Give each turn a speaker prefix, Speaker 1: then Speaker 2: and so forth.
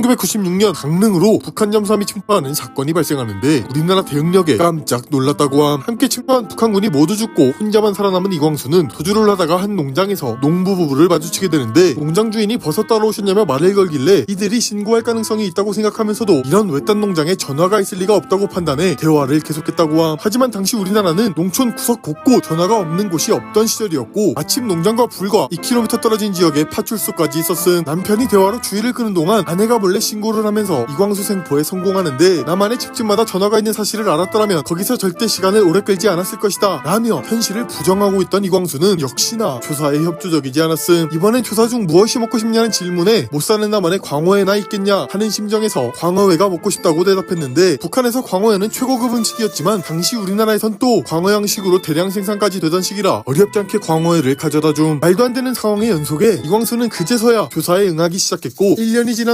Speaker 1: 1996년 강릉으로 북한 잠수함이 침투하는 사건이 발생하는데 우리나라 대응력에 깜짝 놀랐다고 함. 함께 침투한 북한군이 모두 죽고 혼자만 살아남은 이광수는 도주를 하다가 한 농장에서 농부 부부를 마주치게 되는데 농장 주인이 버섯 따러 오셨냐며 말을 걸길래 이들이 신고할 가능성이 있다고 생각하면서도 이런 외딴 농장에 전화가 있을 리가 없다고 판단해 대화를 계속했다고 함. 하지만 당시 우리나라는 농촌 구석 곳곳 전화가 없는 곳이 없던 시절이었고 마침 농장과 불과 2km 떨어진 지역에 파출소까지 있었음. 남편이 대화로 주의를 끄는 동안 아내가 몰래 신고를 하면서 이광수 생포에 성공하는데 나만의 집집마다 전화가 있는 사실을 알았더라면 거기서 절대 시간을 오래 끌지 않았을 것이다 라며 현실을 부정하고 있던 이광수는 역시나 조사에 협조적이지 않았음. 이번엔 조사 중 무엇이 먹고 싶냐는 질문에 못 사는 나만의 광어회나 있겠냐 하는 심정에서 광어회가 먹고 싶다고 대답했는데 북한에서 광어회는 최고급 음식이었지만 당시 우리나라에선 또 광어 양식으로 대량 생산까지 되던 시기라 어렵지 않게 광어회를 가져다 줌 말도 안 되는 상황의 연속에 이광수는 그제서야 조사에 응하기 시작했고 1년이 지난